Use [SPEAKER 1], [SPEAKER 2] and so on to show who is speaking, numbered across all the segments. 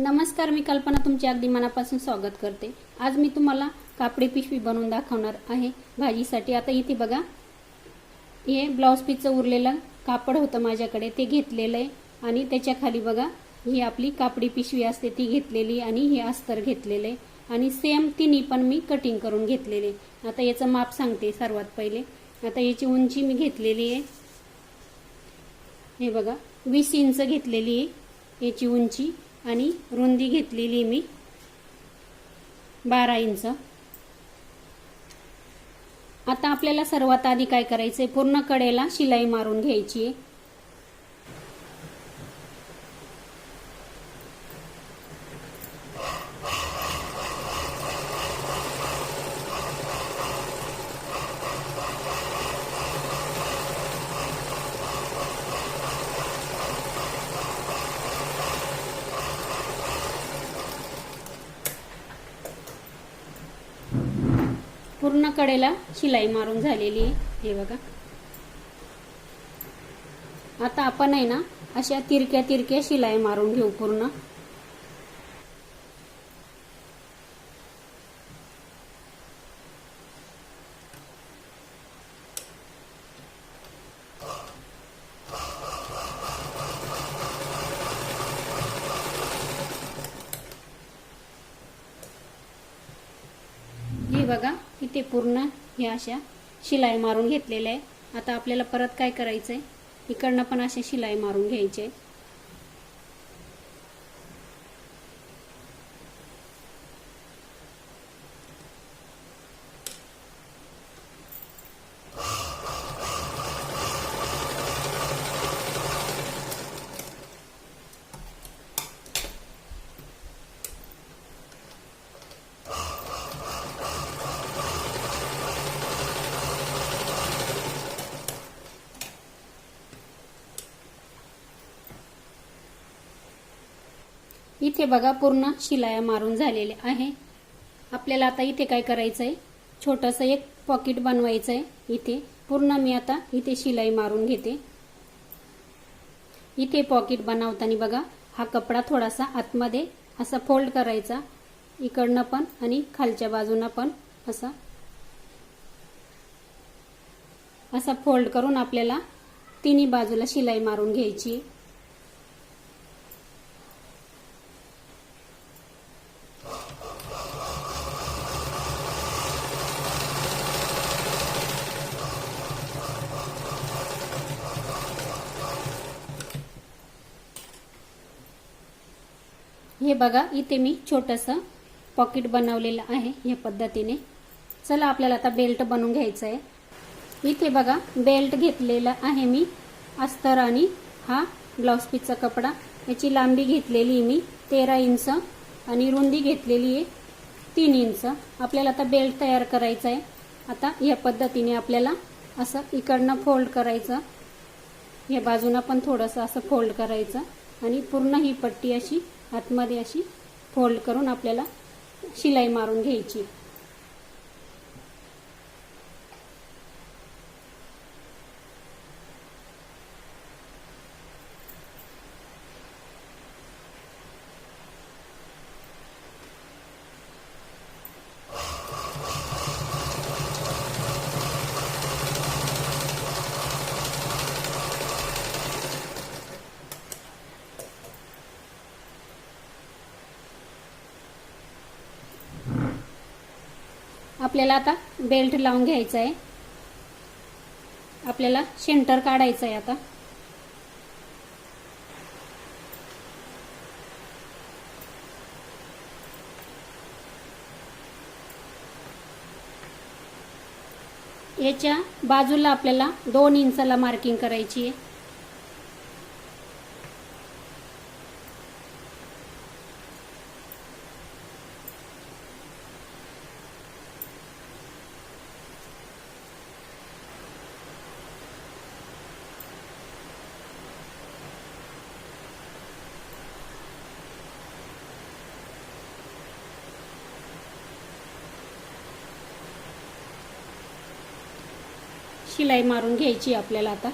[SPEAKER 1] नमस्कार मी कल्पना तुमचे अगदी मनापासून स्वागत करते. आज मी तुम्हाला कापडी पिशवी बनवून दाखवणार आहे भाजीसाठी. आता इथे बघा हे ब्लाऊज पीसचं उरलेलं कापड होतं माझ्याकडे ते घेतलेलं आहे. आणि त्याच्याखाली बघा ही आपली कापडी पिशवी असते ती घेतलेली आणि हे अस्तर घेतलेलं आहे. आणि सेम तिन्ही पण मी कटिंग करून घेतलेले आता याचं माप सांगते सर्वात पहिले. आता याची उंची मी घेतलेली आहे. हे बघा वीस इंच घेतलेली आहे याची उंची. आणि रुंदी घेतलेली मी. बारा इंच. आता आपल्याला सर्वात आधी काय करायचंय? पूर्ण कडेला शिलाई मारून घ्यायची आहे. पूर्ण कडेला शिलाई मारून झालेली आहे. हे बघा. आता आपण आहे ना अशा तिरक्या तिरक्या शिलाई मारून घेऊ पूर्ण हे हे पूर्ण हे अशा शिलाई मारून घेतलेल्या आहे आता आपल्याला परत काय करायचंय? इकडनं पण अशा शिलाई मारून घ्यायचे. इथे बघा पूर्ण शिलाया मारून झालेले आहे. आपल्याला आता इथे काय करायचं आहे छोटंसं एक पॉकेट बनवायचं आहे इथे. पूर्ण मी आता इथे शिलाई मारून घेते. इथे पॉकेट बनवताना बघा हा कपडा थोडासा आतमध्ये असा फोल्ड करायचा. इकडनं पण आणि खालच्या बाजूनं पण असा. असा फोल्ड करून आपल्याला तिन्ही बाजूला शिलाई मारून घ्यायची. हे बघा इथे मी छोटंसं पॉकेट बनवलेलं आहे या पद्धतीने. चला आपल्याला आता बेल्ट बनवून घ्यायचं आहे इथे बघा बेल्ट घेतलेला आहे मी अस्तर आणि हा ब्लाऊज पीसचा कपडा. याची लांबी घेतलेली मी तेरा इंच आणि रुंदी घेतलेली आहे तीन इंच. आपल्याला आता बेल्ट तयार करायचा आहे आता या पद्धतीने आपल्याला असं इकडनं फोल्ड करायचं. या बाजूनं पण थोडंसं असं फोल्ड करायचं आणि पूर्ण ही पट्टी अशी आतमध्ये अशी फोल्ड करून आपल्याला शिलाई मारून घ्यायची. आपल्याला आता बेल्ट लावून घ्यायचा आहे आपल्याला सेंटर काढायचं आहे आता. याच्या बाजूला आपल्याला दोन इंचाला मार्किंग करायची आहे. शिलाई मारून घ्यायची आपल्याला आता.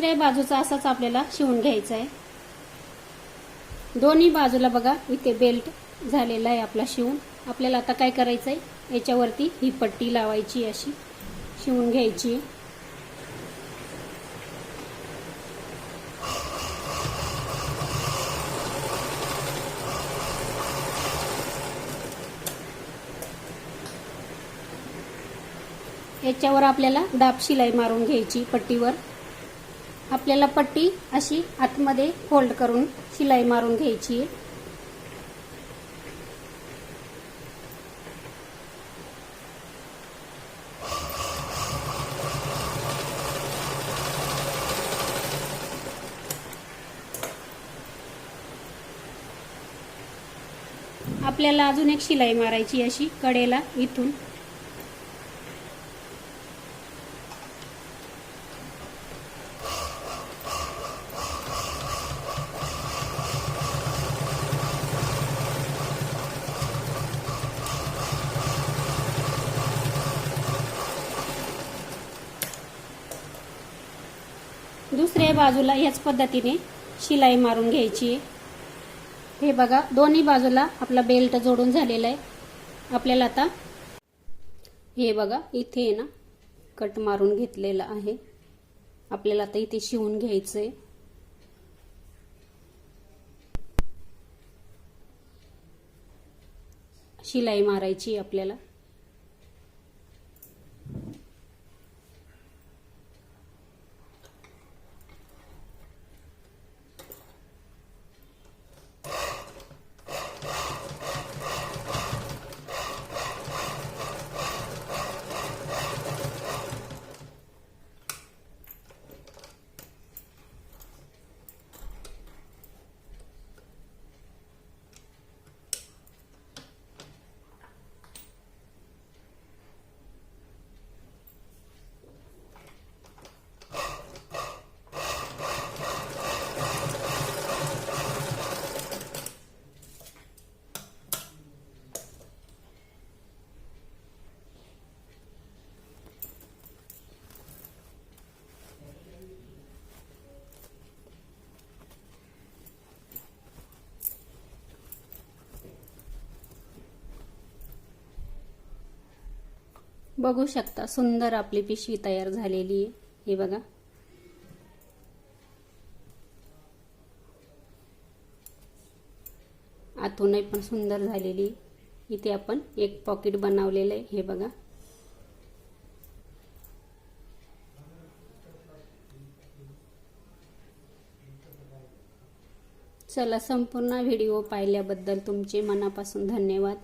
[SPEAKER 1] दुसऱ्या बाजूचा असाच आपल्याला शिवून घ्यायचा आहे. दोन्ही बाजूला बघा इथे बेल्ट झालेला आहे आपला शिवून. आपल्याला आता काय करायचं आहे याच्यावरती ही पट्टी लावायची अशी. शिवून घ्यायची. आहे याच्यावर आपल्याला दाब शिलाई मारून घ्यायची पट्टीवर. आपल्याला पट्टी अशी आतमध्ये फोल्ड करून शिलाई मारून घ्यायची आहे. आपल्याला अजून एक शिलाई मारायची अशी कडेला इथून. दोन्ही बाजूला याच पद्धतीने शिलाई मारून घ्यायची. आहे हे बघा दोन्ही बाजूला आपला बेल्ट जोडून झालेला आहे. आपल्याला आता हे बघा इथे आहे ना कट मारून घेतलेला आहे. आपल्याला आता इथे शिवून घ्यायचं आहे शिलाई मारायची आपल्याला. बघू शकता. सुंदर आपली पिशवी तयार झालेली आहे. हे बघा. आतूनही पण सुंदर झालेली इथे आपण एक पॉकेट बनवलेलं आहे. हे बघा. चला संपूर्ण व्हिडिओ पाहिल्याबद्दल तुमचे मनापासून धन्यवाद.